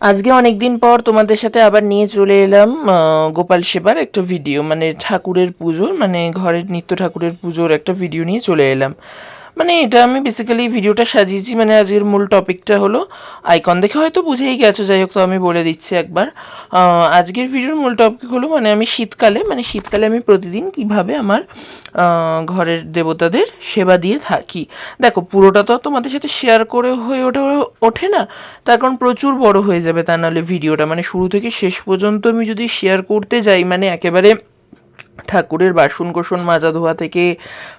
আজকে অনেক দিন পর তোমাদের সাথে আবার নিয়ে চলে এলাম গোপাল সেবার একটা ভিডিও মানে ঠাকুরের পুজোর মানে ঘরের নিত্য ঠাকুরের পুজোর একটা ভিডিও নিয়ে চলে এলাম। মানে এটা আমি বেসিক্যালি ভিডিওটা সাজিয়েছি মানে আজকের মূল টপিকটা হলো আইকন দেখে হয়তো বুঝেই গেছো, যাই হোক তো আমি বলে দিচ্ছি একবার। আজকের ভিডিওর মূল টপিক হলো মানে আমি শীতকালে মানে শীতকালে আমি প্রতিদিন কীভাবে আমার ঘরের দেবতাদের সেবা দিয়ে থাকি। দেখো, পুরোটা তো তোমাদের সাথে শেয়ার করে হয়ে ওঠে ওঠে না, তার কারণ প্রচুর বড় হয়ে যাবে তা নাহলে ভিডিওটা মানে শুরু থেকে শেষ পর্যন্ত আমি যদি শেয়ার করতে যাই মানে একেবারে ঠাকুরের বাসন কোসন মাজা ধোয়া থেকে,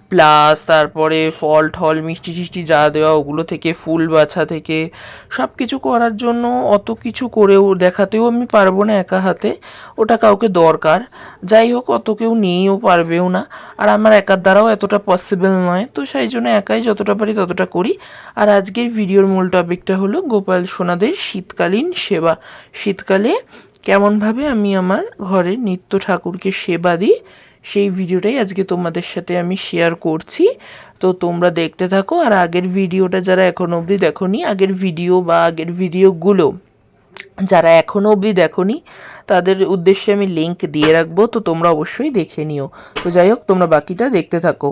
প্লাস তারপরে ফল, ঠল, মিষ্টি টিষ্টি যা দেওয়া, ওগুলো থেকে, ফুল বাছা থেকে সব কিছু করার জন্য অত কিছু করেও দেখাতেও আমি পারব না একা হাতে। ওটা কাউকে দরকার। যাই হোক, অত কেউ নিয়েও পারবেও না। আর আমার একার দ্বারাও এতটা পসিবল নয়। তো সেই জন্য একাই যতটা পারি ততটা করি। আর আজকের ভিডিওর মূল টপিকটা হলো গোপাল সোনাদের শীতকালীন সেবা। শীতকালে কেমনভাবে আমি আমার ঘরের নিত্য ঠাকুরকে সেবা দিই, সেই ভিডিওটাই আজকে তোমাদের সাথে আমি শেয়ার করছি। তো তোমরা দেখতে থাকো, আর আগের ভিডিওটা যারা এখন অবধি দেখোনি, আগের ভিডিও বা আগের ভিডিওগুলো যারা এখনও অবধি দেখোনি, তাদের উদ্দেশ্যে আমি লিংক দিয়ে রাখব, তো তোমরা অবশ্যই দেখে নিও। তো যাই হোক, তোমরা বাকিটা দেখতে থাকো।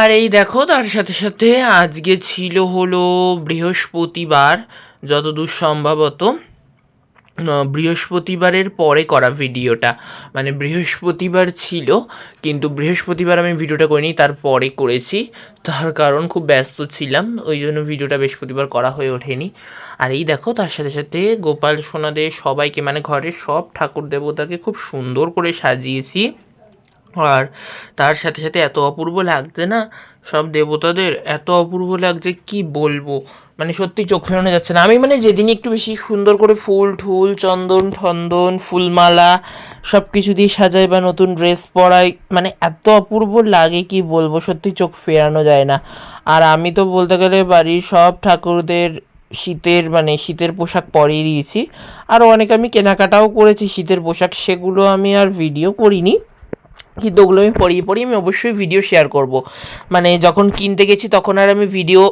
আর এই দেখো, তার সাথে সাথে আজকে ছিল হলো বৃহস্পতিবার, যতদূর সম্ভবত। বৃহস্পতিবারের পরে করা ভিডিওটা। মানে বৃহস্পতিবার ছিল, কিন্তু বৃহস্পতিবার আমি ভিডিওটা করিনি, তার পরে করেছি। তার কারণ খুব ব্যস্ত ছিলাম, ওই জন্য ভিডিওটা বৃহস্পতিবার করা হয়ে ওঠেনি। আর এই দেখো, তার সাথে সাথে গোপাল সোনাদের সবাইকে মানে ঘরের সব ঠাকুর দেবতাকে খুব সুন্দর করে সাজিয়েছি। আর তার সাথে সাথে এত অপূর্ব লাগছে না সব দেবতাদের এত অপূর্ব লাগছে, কি বলব? মানে সত্যি চোখ ফেরানো যাচ্ছে না। আমি মানে যেদিন একটু বেশি সুন্দর করে ফুল ঠুল চন্দন ঠন্দন ফুলমালা সব কিছু দিয়ে সাজাই বা নতুন ড্রেস পরাই মানে এত অপূর্ব লাগে, কি বলব? সত্যি চোখ ফেরানো যায় না। আর আমি তো বলতে গেলে বাড়ির সব ঠাকুরদের শীতের মানে শীতের পোশাক পরিয়ে দিয়েছি। আর অনেক আমি কেনাকাটাও করেছি শীতের পোশাক, সেগুলো আমি আর ভিডিও করিনি। কিন্তু ওগুলো আমি পরিয়ে পরিয়ে আমি অবশ্যই ভিডিও শেয়ার করব। মানে যখন কিনতে গেছি তখন আর আমি ভিডিও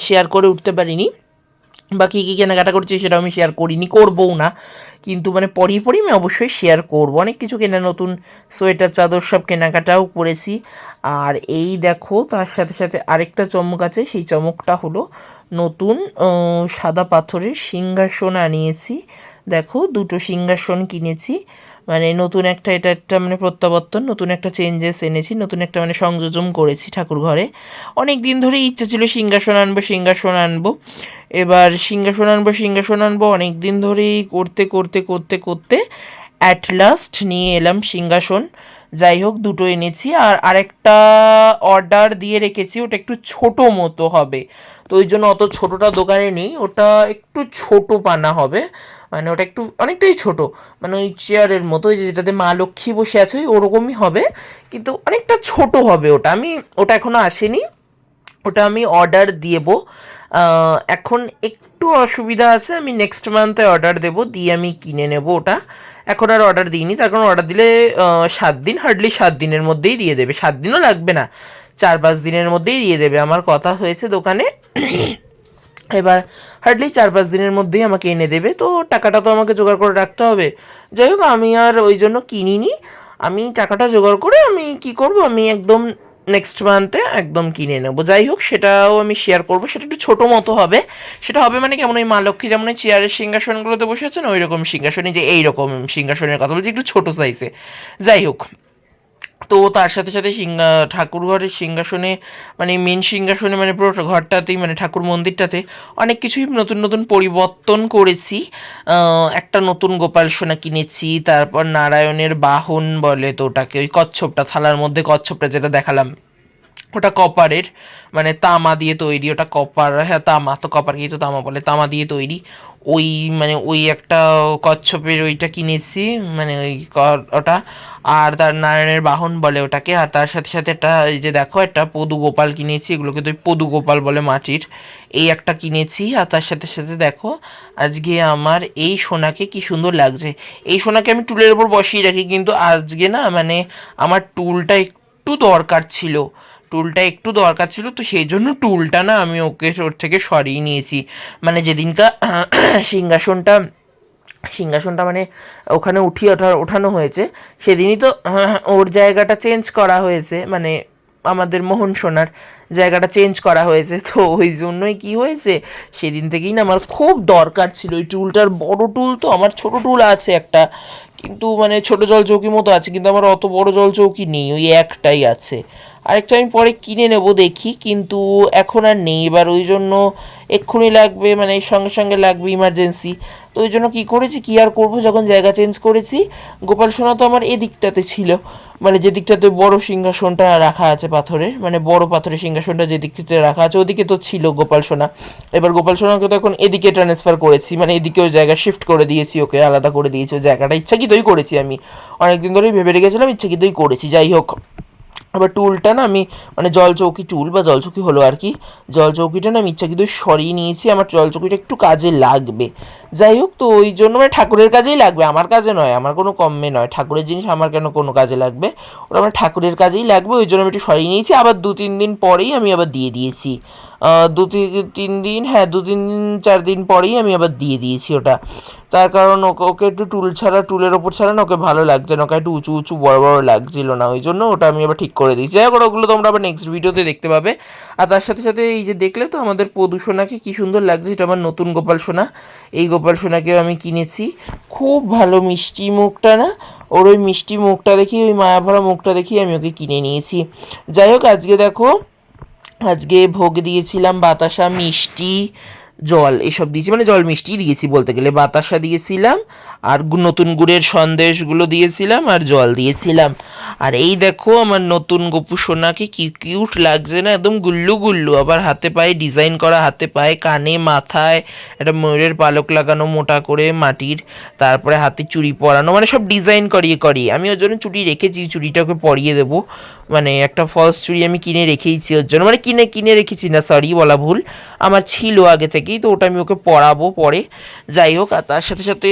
শেয়ার করে উঠতে পারিনি। বা কী কী কেনাকাটা করছি সেটা আমি শেয়ার করিনি, করবও না। কিন্তু মানে পরিয়ে পরিয়ে আমি অবশ্যই শেয়ার করব। অনেক কিছু কেনা, নতুন সোয়েটার, চাদর সব কেনাকাটাও করেছি। আর এই দেখো, তার সাথে সাথে আরেকটা চমক আছে। সেই চমকটা হলো নতুন সাদা পাথরের সিংহাসন আনিয়েছি। দেখো, দুটো সিংহাসন কিনেছি। মানে নতুন একটা এটা একটা মানে প্রত্যাবর্তন, নতুন একটা চেঞ্জেস এনেছি, নতুন একটা মানে সংযোজন করেছি ঠাকুর ঘরে। অনেক দিন ধরে ইচ্ছা ছিল সিংহাসন আনব সিংহাসন আনব। এবার সিংহাসন আনব সিংহাসন আনব, অনেক দিন ধরেই করতে করতে করতে করতে অ্যাট লাস্ট নিয়ে এলাম সিংহাসন। যাই হোক, দুটো এনেছি আর আরেকটা অর্ডার দিয়ে রেখেছি, ওটা একটু ছোট মতো হবে। তো ওই জন্য অত ছোটোটা দোকানে নেই, ওটা একটু ছোট পানা হবে। মানে ওটা একটু অনেকটাই ছোট। মানে ওই চেয়ারের মতো যেটাতে মা লক্ষ্মী বসে আছে, ওই ওরকমই হবে। কিন্তু অনেকটা ছোট হবে ওটা। আমি, ওটা এখনও আসেনি। ওটা আমি অর্ডার দেব এখন একটু অসুবিধা আছে, আমি নেক্সট মান্থে অর্ডার দেব, দিয়ে আমি কিনে নেব ওটা। এখন আর অর্ডার দিইনি, তার কারণ অর্ডার দিলে সাত দিন হার্ডলি সাত দিনের মধ্যেই দিয়ে দেবে। সাত দিনও লাগবে না, চার পাঁচ দিনের মধ্যেই দিয়ে দেবে। আমার কথা হয়েছে দোকানে। এবার হার্ডলি চার পাঁচ দিনের মধ্যেই আমাকে এনে দেবে। তো টাকাটা তো আমাকে জোগাড় করে রাখতে হবে। যাই হোক, আমি আর ওই জন্য কিনিনি। আমি টাকাটা জোগাড় করে আমি কি করব? আমি একদম নেক্সট মান্থে একদম কিনে নেব। যাই হোক, সেটাও আমি শেয়ার করব। সেটা একটু ছোটো মতো হবে। সেটা হবে মানে কেমন ওই মা লক্ষ্মী যেমন ওই চেয়ারের সিংহাসনগুলোতে বসে আছেন ওই রকম সিংহাসনে যে এইরকম সিংহাসনের কথা বলছি, একটু ছোটো সাইজে যাই হোক তো তার সাথে সাথে সিংহা ঠাকুর ঘরের সিংহাসনে মানে মেন সিংহাসনে মানে পুরো ঘরটাতেই মানে ঠাকুর মন্দিরটাতে অনেক কিছুই নতুন নতুন পরিবর্তন করেছি। একটা নতুন গোপাল সোনা কিনেছি, তারপর নারায়ণের বাহন বলে তো ওটাকে ওই কচ্ছপটা, থালার মধ্যে কচ্ছপটা যেটা দেখালাম, ওটা কপারের মানে তামা দিয়ে তৈরি, ওটা কপার হ্যাঁ তামা তো কপারকেই তো তামা বলে, তামা দিয়ে তৈরি। ওই মানে ওই একটা কচ্ছপের ওইটা কিনেছি মানে ওই ওটা। আর তার নারায়ণের বাহন বলে ওটাকে, আর তার সাথে সাথে একটা, এই যে দেখো, একটা পদু গোপাল কিনেছি, এগুলোকে তো পদু গোপাল বলে মাটির। এই একটা কিনেছি, আর তার সাথে সাথে দেখো, আজকে আমার এই সোনাকে কি সুন্দর লাগছে। এই সোনাকে আমি টুলের উপর বসিয়ে রাখি, কিন্তু আজকে না মানে আমার টুলটা একটু দরকার ছিল। টুলটা একটু দরকার ছিল, তো সেই জন্য টুলটা না আমি ওকে ওর থেকে সরিয়ে নিয়েছি। মানে যেদিনকা সিংহাসনটা সিংহাসনটা মানে ওখানে উঠিয়ে ওঠা, ওঠানো হয়েছে, সেদিনই তো ওর জায়গাটা চেঞ্জ করা হয়েছে মানে আমাদের মোহন সোনার জায়গাটা চেঞ্জ করা হয়েছে। তো ওই জন্যই কি হয়েছে, সেদিন থেকেই না আমার খুব দরকার ছিল। ওই টুলটার বড় টুল তো আমার ছোট টুল আছে একটা, কিন্তু মানে ছোট জল চৌকি মতো আছে, কিন্তু আমার অত বড় জল চৌকি নেই, ওই একটাই আছে। আরেকটা আমি পরে কিনে নেব দেখি, কিন্তু এখন আর নেই। এবার ওই জন্য এক্ষুনি লাগবে মানে সঙ্গে সঙ্গে লাগবে ইমার্জেন্সি তো ওই জন্য কী করেছি, কী আর করব যখন জায়গা চেঞ্জ করেছি? গোপাল সোনা তো আমার এদিকটাতে ছিল। মানে যেদিকটাতে বড় সিংহাসনটা রাখা আছে পাথরের মানে বড় পাথরের সিংহাসনটা যেদিকটাতে রাখা আছে, ওদিকে তো ছিল গোপাল সোনা। এবার গোপাল সোনাকে তো এখন এদিকে ট্রান্সফার করেছি মানে এদিকে ওই জায়গা শিফট করে দিয়েছি, ওকে আলাদা করে দিয়েছি ওই জায়গাটা ইচ্ছাকৃতই করেছি আমি। অনেকদিন ধরেই ভেবে রেখেছিলাম, ইচ্ছাকৃতই করেছি, যাই হোক। এবার টুলটা না আমি মানে জল চৌকি টুল বা জল চৌকি হলো আর কি, জল চৌকিটা না আমি ইচ্ছাকৃত সরিয়ে নিয়েছি, আমার জল চৌকিটা একটু কাজে লাগবে। যাই হোক, তো ওই জন্য মানে ঠাকুরের কাজেই লাগবে, আমার কাজে নয়, আমার কোনো কমে নয়, ঠাকুরের জিনিস আমার কেন কোনো কাজে লাগবে? ওটা আমার ঠাকুরের কাজেই লাগবে, ওই জন্য আমি একটু সরিয়ে নিয়েছি, আবার দু তিন দিন পরেই আমি আবার দিয়ে দিয়েছি। দু তিন দিন হ্যাঁ দু তিন দিন, চার দিন পরেই আমি আবার দিয়ে দিয়েছি ওটা। তার কারণ ওকে ওকে একটু টুল ছাড়া টুলের ওপর ছাড়া না ওকে ভালো লাগছে না, ওকে একটু উঁচু উঁচু, বড় বড় লাগছিল না, ওই জন্য ওটা আমি আবার ঠিক করে দিই। যাই হোক ওগুলো তোমরা আবার নেক্সট ভিডিওতে দেখতে পাবে। আর তার সাথে সাথে এই যে দেখলে তো আমাদের পদুসোনাকে কি সুন্দর লাগছে, এটা আমার নতুন গোপাল সোনা। এই গোপাল সোনাকেও আমি কিনেছি। খুব ভালো মিষ্টি মুখটা না? ওর ওই মিষ্টি মুখটা দেখি, ওই মায়াভরা মুখটা দেখি আমি ওকে কিনে নিয়েছি। যাই হোক, আজকে দেখো, আজকে ভোগ দিয়েছিলাম বাতাসা, মিষ্টি, জল, এসব দিয়েছি। মানে জল মিষ্টি দিয়েছি বলতে গেলে। বাতাসা দিয়েছিলাম, আর নতুন গুড়ের সন্দেশগুলো দিয়েছিলাম, আর জল দিয়েছিলাম। আর এই দেখো আমার নতুন গপু সোনাকে কি কিউট লাগছে না? একদম গুল্লু গুল্লু। আবার হাতে পায়ে ডিজাইন করা, হাতে পায়ে কানে, মাথায় একটা ময়ূরের পালক লাগানো, মোটা করে মাটির, তারপরে হাতে চুড়ি পরানো মানে সব ডিজাইন করিয়ে করিয়ে। আমি ওর জন্য চুড়ি রেখেছি চুড়িটা ওকে পরিয়ে দেবো। মানে একটা ফলস চুড়ি আমি কিনে রেখেইছি ওর জন্য। মানে কিনে কিনে রেখেছি না সরি বলা ভুল। আমার ছিল আগে থেকেই, তো ওটা আমি ওকে পরাবো পরে। যাই হোক, আর তার সাথে সাথে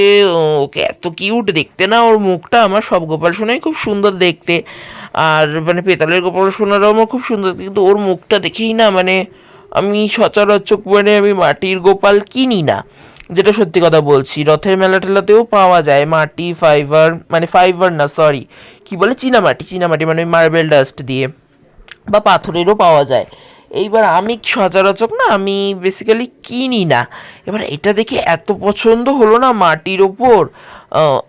ওকে এত কিউট দেখতে না, ওর মুখটা আমার সব গোপাল সোনাই খুব সুন্দর দেখতে। আর মানে পেতালের গোপাল সোনারাও আমার খুব সুন্দর, কিন্তু ওর মুখটা দেখেই না মানে আমি সচরাচর মানে আমি মাটির গোপাল কিনি না। যেটা সত্যি কথা বলছি, রথের মেলা টেলাতেও পাওয়া যায় মাটি ফাইবার মানে ফাইবার না সরি কি বলে? চীনামাটি চীনামাটি মানে মার্বেল ডাস্ট দিয়ে বা পাথরেরও পাওয়া যায়। এইবার আমি সচরাচর না, আমি বেসিক্যালি কিনি না। এবার এটা দেখে এত পছন্দ হলো না মাটির ওপর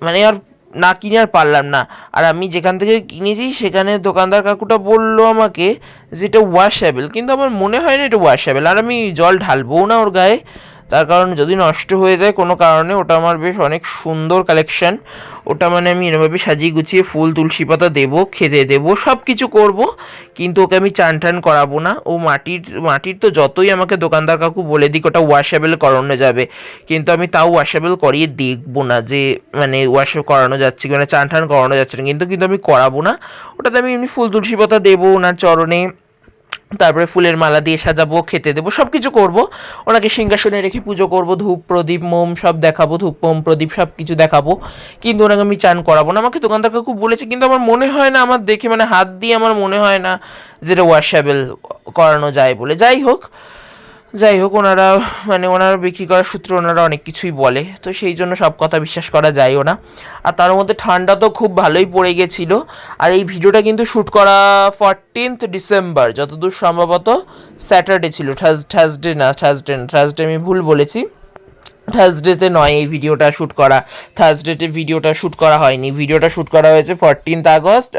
মানে আর না কিনে আর পারলাম না। আর আমি যেখান থেকে কিনেছি, সেখানে দোকানদার কাকুটা বলল আমাকে যে এটা ওয়াশেবল কিন্তু আমার মনে হয় না এটা ওয়াশেবল আর আমি জল ঢালবও না ওর গায়ে। তার কারণ যদি নষ্ট হয়ে যায়, কোনো কারণে ওটা আমার বেশ অনেক সুন্দর কালেকশান ওটা মানে আমি এরমভাবে সাজিয়ে গুছিয়ে ফুল, তুলসী পাতা দেবো, খেতে দেবো সব কিছু করব, কিন্তু ওকে আমি চান টান করাবো না। ও মাটির মাটির তো যতই আমাকে দোকানদার কাকু বলে দিক, ওটা ওয়াশেবল করানো যাবে। কিন্তু আমি তাও ওয়াশেবল করিয়ে দেখব না যে মানে ওয়াশ করানো যাচ্ছে কি মানে চান টান করানো যাচ্ছে না কিন্তু কিন্তু আমি করাবো না। ওটাতে আমি এমনি ফুল, তুলসী পাতা দেবো ওনার চরণে। তারপরে ফুলের মালা দিয়ে সাজাবো, খেতে দেবো সব কিছু করব। ওনাকে সিংহাসনে রেখে পুজো করব, ধূপ, প্রদীপ, মোম সব দেখাবো, ধূপ, মোম, প্রদীপ সব কিছু দেখাবো। কিন্তু ওনাকে আমি চান করাবো না। আমাকে দোকানদার কাকু বলেছে, কিন্তু আমার মনে হয় না, আমার দেখে মানে হাত দিয়ে আমার মনে হয় না যেটা ওয়াশেবল করানো যায় বলে। যাই হোক যাই হোক, ওনারা মানে ওনারা বিক্রি করার সূত্রে ওনারা অনেক কিছুই বলে। তো সেই জন্য সব কথা বিশ্বাস করা যায়ও না। আর তার মধ্যে ঠান্ডা তো খুব ভালোই পড়ে গেছিল। আর এই ভিডিওটা কিন্তু শ্যুট করা ফরটিন্থ ডিসেম্বর যতদূর সম্ভবত স্যাটারডে ছিল। থার্সডে না থার্সডে না থার্সডে আমি ভুল বলেছি। থার্সডেতে নয় এই ভিডিওটা শ্যুট করা। থার্সডেতে ভিডিওটা শ্যুট করা হয়নি। ভিডিওটা শ্যুট করা হয়েছে ফরটিন্থ আগস্ট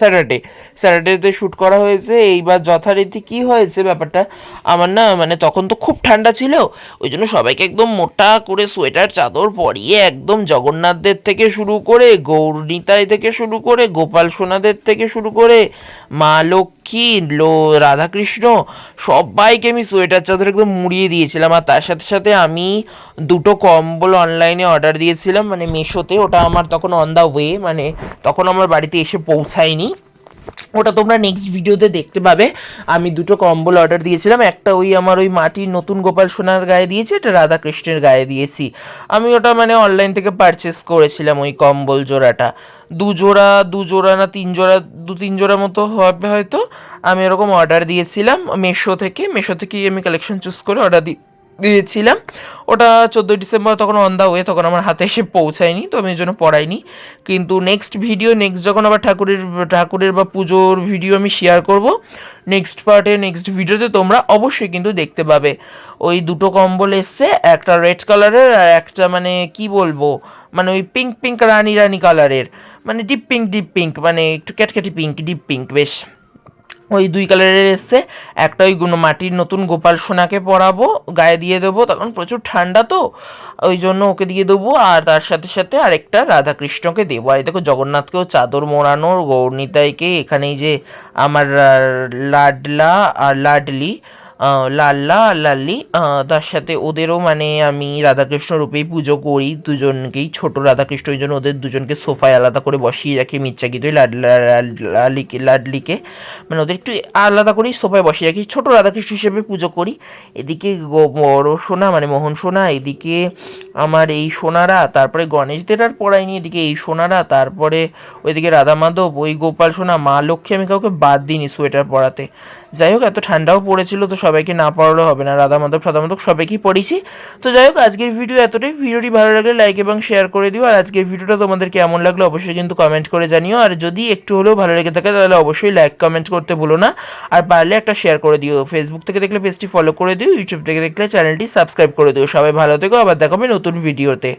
স্যাটারডে স্যাটারডেতে শ্যুট করা হয়েছে, এইবার যথারীতি কি হয়েছে ব্যাপারটা? আমার না মানে তখন তো খুব ঠান্ডা ছিল। ওই জন্য সবাইকে একদম মোটা করে সোয়েটার, চাদর পরিয়ে একদম জগন্নাথদের থেকে শুরু করে, গৌরনিতাই থেকে শুরু করে, গোপাল সোনাদের থেকে শুরু করে, মা লক্ষ্মী লো, রাধাকৃষ্ণ, সবাইকে আমি সোয়েটার চাদর একদম মুড়িয়ে দিয়েছিলাম। আর তার সাথে সাথে আমি দুটো কম্বল অনলাইনে অর্ডার দিয়েছিলাম। মানে মেশোতে, ওটা আমার তখন অন দ্য ওয়ে মানে তখন আমার বাড়িতে এসে পৌঁছায়নি। ওটা তোমরা নেক্সট ভিডিওতে দেখতে পাবে। আমি দুটো কম্বল অর্ডার দিয়েছিলাম। একটা ওই আমার ওই মাটির নতুন গোপাল সোনার গায়ে দিয়েছি, একটা রাধাকৃষ্ণের গায়ে দিয়েছি। আমি ওটা মানে অনলাইন থেকে পারচেস করেছিলাম ওই কম্বল জোড়াটা। দু জোড়া দু জোড়া না তিন জোড়া দু তিন জোড়া মতো হবে হয়তো। আমি এরকম অর্ডার দিয়েছিলাম মেশো থেকে। মেশো থেকেই আমি কালেকশন চুজ করে অর্ডার দি দিয়েছিলাম। ওটা চোদ্দোই ডিসেম্বর তখন অন দা ওয়ে তখন আমার হাতে এসে পৌঁছায়নি, তো আমি এই জন্য পড়াইনি। কিন্তু নেক্সট ভিডিও নেক্সট যখন আবার ঠাকুরের ঠাকুরের বা পুজোর ভিডিও আমি শেয়ার করব নেক্সট পার্টে নেক্সট ভিডিওতে তোমরা অবশ্যই কিন্তু দেখতে পাবে। ওই দুটো কম্বল এসছে, একটা রেড কালারের আর একটা মানে কি বলব মানে ওই পিঙ্ক পিঙ্ক রানি রানি কালারের মানে ডিপ পিঙ্ক ডিপ পিঙ্ক মানে একটু ক্যাটক্যাটি পিঙ্ক ডিপ পিঙ্ক বেশ। ওই দুই কালারের এসছে। একটা ওই মাটির নতুন গোপাল সোনাকে পরাবো, গায়ে দিয়ে দেবো, তখন প্রচুর ঠান্ডা তো, ওই জন্য ওকে দিয়ে দেবো, আর তার সাথে সাথে আরেকটা রাধাকৃষ্ণকে দেবো। আর দেখো জগন্নাথকেও চাদর মোড়ানোর, গৌরনিতাইকে এখানেই যে আমার লাডলা আর লাডলি লাল্লা লাল্লি তার সাথে ওদেরও মানে আমি রাধাকৃষ্ণ রূপেই পুজো করি। দুজনকেই ছোট রাধাকৃষ্ণ ওই জন্য ওদের দুজনকে সোফায় আলাদা করে বসিয়ে রাখি মিচ্ছাকিতই লাডলা লালিকে লাডলিকে। মানে ওদের একটু আলাদা করেই সোফায় বসিয়ে রাখি। ছোট রাধাকৃষ্ণ হিসেবে পুজো করি। এদিকে বড় সোনা মানে মোহন সোনা, এদিকে আমার এই সোনারা, তারপরে গণেশদের আর পড়াইনি এদিকে এই সোনারা, তারপরে ওইদিকে রাধা মাধব, ওই গোপাল সোনা, মা লক্ষ্মী আমি কাউকে বাদ দিইনি সোয়েটার পরাতে। যাই হোক, এত ঠান্ডাও পড়েছিল তো সবাইকে না পড়ালেও হবে না। রাধা মাধব সাদা মাধব সবাইকেই পড়েছি। তো যাই হোক, আজকের ভিডিও এতটাই। ভিডিওটি ভালো লাগলে লাইক এবং শেয়ার করে দিও। আর আজকের ভিডিওটা তোমাদের কেমন লাগল অবশ্যই কিন্তু কমেন্ট করে জানিও। আর যদি একটু হলেও ভালো লেগে থাকে, তাহলে অবশ্যই লাইক কমেন্ট করতে ভুলো না। আর পারলে একটা শেয়ার করে দিও। ফেসবুক থেকে দেখলে পেজটি ফলো করে দিও। ইউটিউব থেকে দেখলে চ্যানেলটি সাবস্ক্রাইব করে দিও। সবাই ভালো থেকো। আবার দেখাবে নতুন ভিডিওতে